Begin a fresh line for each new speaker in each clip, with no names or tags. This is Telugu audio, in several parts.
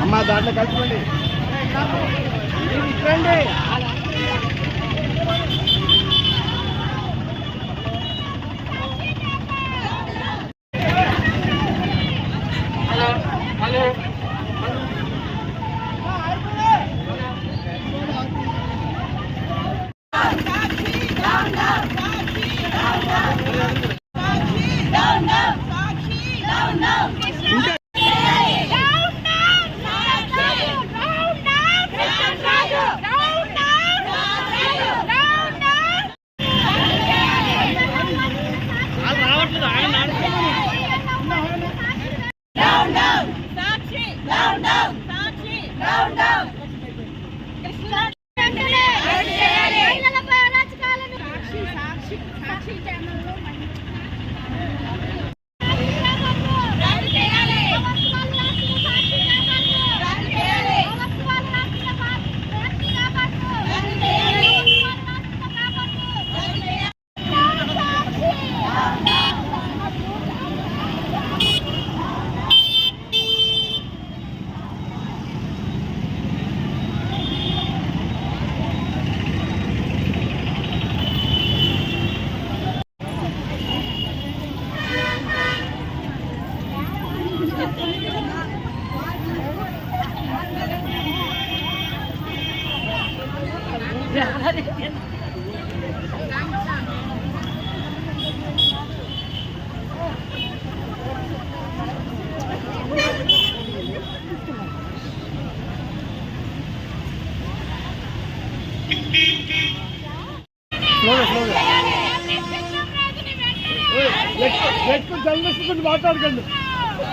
అమ్మా దాంట్లో కలిసిపోండి రండి.
సాక్షి సాక్షి ఛానల్లో రద్దు
ఎక్కువ జర్నలిస్ట్ మాట్లాడకండి.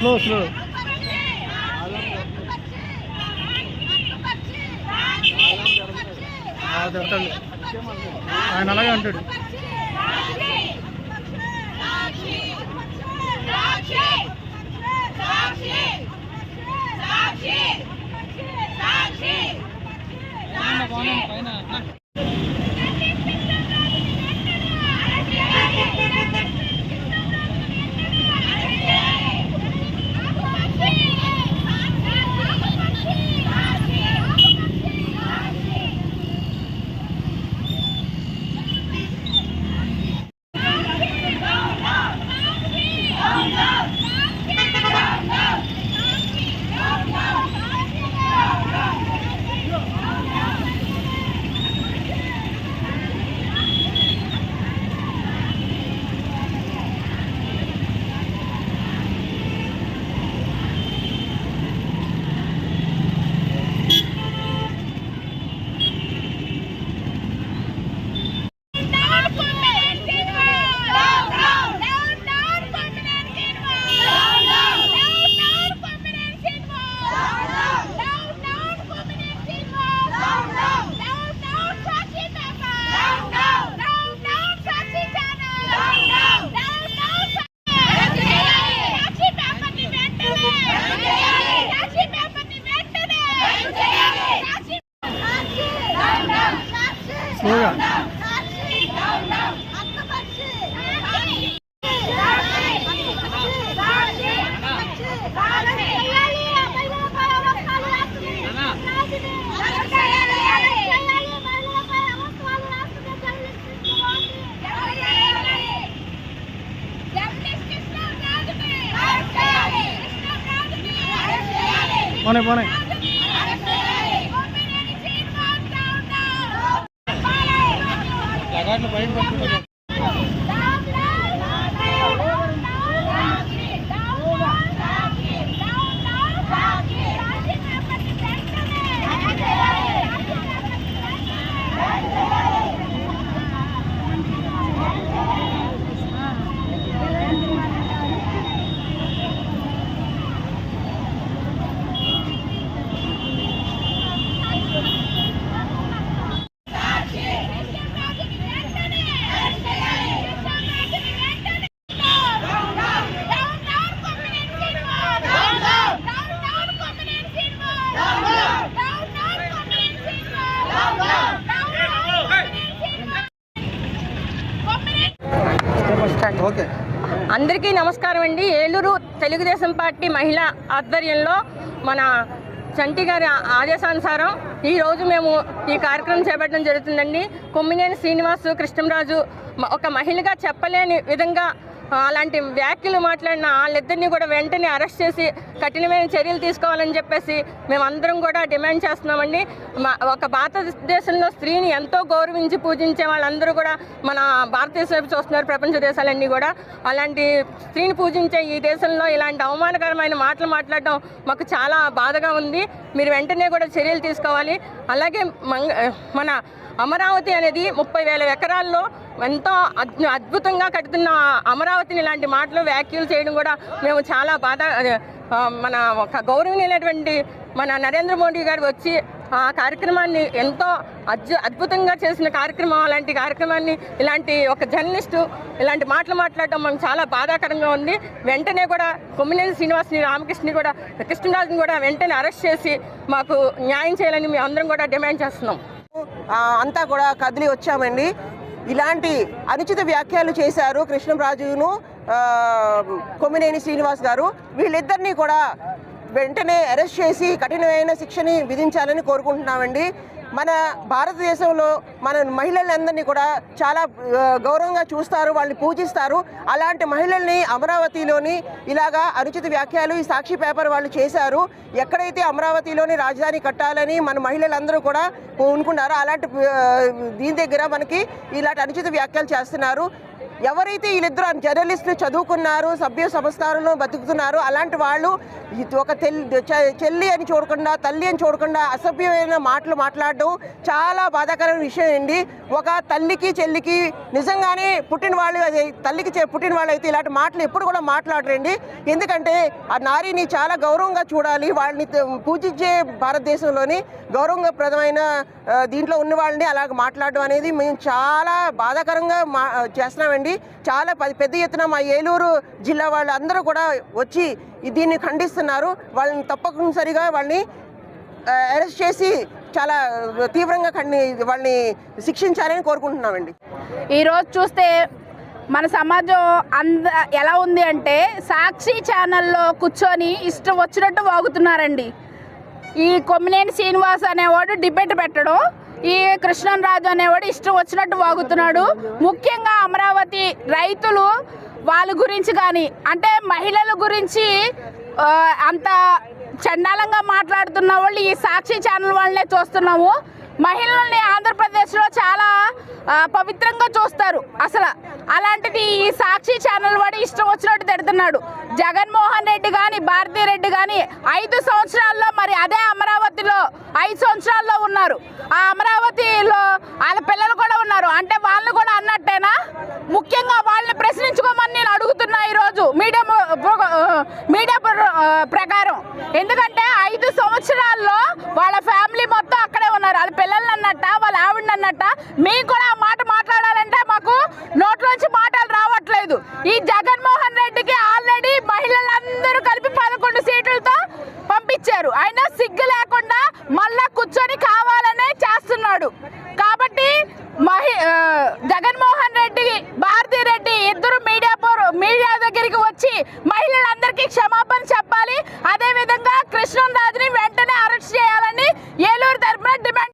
స్లో స్లో తిడతాడు ఆయన అలాగే అంటాడు. స్లోగా పోనే పోనే
ఓకే.
అందరికీ నమస్కారం అండి. ఏలూరు తెలుగుదేశం పార్టీ మహిళా ఆధ్వర్యంలో మన చంటి గారి ఆదేశానుసారం ఈరోజు మేము ఈ కార్యక్రమం చేపట్టడం జరుగుతుందండి. కొమ్మినేని శ్రీనివాసు కృష్ణంరాజు ఒక మహిళగా చెప్పలేని విధంగా అలాంటి వ్యాఖ్యలు మాట్లాడిన వాళ్ళిద్దరిని కూడా వెంటనే అరెస్ట్ చేసి కఠినమైన చర్యలు తీసుకోవాలని చెప్పేసి మేమందరం కూడా డిమాండ్ చేస్తున్నామండి. మా- ఒక భారతదేశంలో స్త్రీని ఎంతో గౌరవించి పూజించే వాళ్ళందరూ కూడా మన భారతదేశం వైపు చూస్తున్నారు ప్రపంచ దేశాలన్నీ కూడా. అలాంటి స్త్రీని పూజించే ఈ దేశంలో ఇలాంటి అవమానకరమైన మాటలు మాట్లాడడం మాకు చాలా బాధగా ఉంది. మీరు వెంటనే కూడా చర్యలు తీసుకోవాలి. అలాగే మంగ మన అమరావతి అనేది ముప్పై వేల ఎకరాల్లో ఎంతో అద్భుతంగా కడుతున్న అమరావతిని ఇలాంటి మాటలు వ్యాఖ్యలు చేయడం కూడా మేము చాలా బాధ మన ఒక గౌరవనీయమైనటువంటి మన నరేంద్ర మోడీ గారు వచ్చి ఆ కార్యక్రమాన్ని ఎంతో అద్భు అద్భుతంగా చేసిన కార్యక్రమం అలాంటి కార్యక్రమాన్ని ఇలాంటి ఒక జర్నలిస్టు ఇలాంటి మాటలు మాట్లాడటం మనకు చాలా బాధాకరంగా ఉంది. వెంటనే కూడా కొమ్మినేని శ్రీనివాస్ని రామకృష్ణని కూడా కృష్ణరాజుని కూడా వెంటనే అరెస్ట్ చేసి మాకు న్యాయం చేయాలని మేము అందరం కూడా డిమాండ్ చేస్తున్నాం.
అంతా కూడా కదిలి వచ్చామండి. ఇలాంటి అనుచిత వ్యాఖ్యలు చేశారు కృష్ణరాజును కొమ్మినేని శ్రీనివాస్ గారు. వీళ్ళిద్దరినీ కూడా వెంటనే అరెస్ట్ చేసి కఠినమైన శిక్షని విధించాలని కోరుకుంటున్నామండి. మన భారతదేశంలో మన మహిళలందరినీ కూడా చాలా గౌరవంగా చూస్తారు వాళ్ళని పూజిస్తారు. అలాంటి మహిళల్ని అమరావతిలోని ఇలాగా అనుచిత వ్యాఖ్యలు ఈ సాక్షి పేపర్ వాళ్ళు చేశారు. ఎక్కడైతే అమరావతిలోని రాజధాని కట్టాలని మన మహిళలందరూ కూడా పూనుకున్నారో అలాంటి దీని దగ్గర మనకి ఇలాంటి అనుచిత వ్యాఖ్యలు చేస్తున్నారు. ఎవరైతే వీళ్ళిద్దరు జర్నలిస్టులు చదువుకున్నారు సభ్య సంస్కారంలో బతుకుతున్నారు అలాంటి వాళ్ళు ఒక చెల్లి అని చూడకుండా తల్లి అని చూడకుండా అసభ్యమైన మాటలు మాట్లాడడం చాలా బాధాకరమైన విషయం అండి. ఒక తల్లికి చెల్లికి నిజంగానే పుట్టిన వాళ్ళు తల్లికి పుట్టిన వాళ్ళు అయితే ఇలాంటి మాటలు ఎప్పుడు కూడా మాట్లాడరండి. ఎందుకంటే ఆ నారిని చాలా గౌరవంగా చూడాలి వాళ్ళని పూజించే భారతదేశంలోని గౌరవప్రదమైన ప్రదమైన దీంట్లో ఉన్న వాళ్ళని అలాగ మాట్లాడడం అనేది మేము చాలా బాధాకరంగా మా చేస్తున్నామండి. చాలా పెద్ద ఎత్తున మా ఏలూరు జిల్లా వాళ్ళు అందరూ కూడా వచ్చి దీన్ని ఖండిస్తున్నారు. వాళ్ళని తప్పనిసరిగా వాళ్ళని అరెస్ట్ చేసి చాలా తీవ్రంగా ఖండి వాళ్ళని శిక్షించాలని కోరుకుంటున్నామండి.
ఈరోజు చూస్తే మన సమాజం అంద ఎలా ఉంది అంటే సాక్షి ఛానల్లో కూర్చొని ఇష్టం వచ్చినట్టు వాగుతున్నారండి. ఈ కొమ్మినేని శ్రీనివాస్ అనేవాడు డిబేట్ పెట్టడం ఈ కృష్ణన్ రాజు అనేవాడు ఇష్టం వచ్చినట్టు వాగుతున్నాడు. ముఖ్యంగా అమరావతి రైతులు వాళ్ళ గురించి కానీ అంటే మహిళల గురించి అంత చండాలంగా మాట్లాడుతున్న వాళ్ళు ఈ సాక్షి ఛానల్ వాళ్ళనే చూస్తున్నాము. మహిళల్ని ఆంధ్రప్రదేశ్లో చాలా పవిత్రంగా చూస్తారు. అసలు అలాంటిది ఈ సాక్షి ఛానల్ వాడు ఇష్టం వచ్చినట్టు తిడుతున్నాడు. జగన్మోహన్ రెడ్డి కానీ భారతీ రెడ్డి కానీ ఐదు సంవత్సరాల్లో మరి అదే అమరావతిలో ఐదు సంవత్సరాల్లో ఉన్నారు. ఆ అమరావతిలో వాళ్ళ పిల్లలు కూడా ఉన్నారు. అంటే వాళ్ళు కూడా అన్నట్టేనా? ముఖ్యంగా వాళ్ళని ప్రశ్నించుకోమని నేను అడుగుతున్నా ఈరోజు మీడియా మీడియా ప్రకారం. ఎందుకంటే ఐదు సంవత్సరాల్లో వాళ్ళ ఫ్యామిలీ మొత్తం అక్కడే ఉన్నారు వాళ్ళ పిల్లల్ని అన్నట్ట వాళ్ళ ఆవిడని అన్నట్ట మేము కూడా ఆ మాట మాట్లాడాలంటే మాకు నోట్లోంచి మాటలు రావట్లేదు. ఈ జగన్మోహన్ రెడ్డికి ఆల్రెడీ మహిళలందరూ కలిపి పదకొండు సీట్లతో పంపించారు. అయినా సిగ్గు లేకుండా మళ్ళా కూర్చొని కావాలనే చేస్తున్నాడు. కాబట్టి మహి జగన్మోహన్ రెడ్డి భారతీ రెడ్డి ఇద్దరు మీడియా పౌరు మీడియా దగ్గరికి వచ్చి మహిళలందరికీ క్షమాపణ చెప్పాలి. అదేవిధంగా కృష్ణం రాజుని వెంటనే అరెస్ట్ చేయాలని ఏలూరు దర్భన డిమాండ్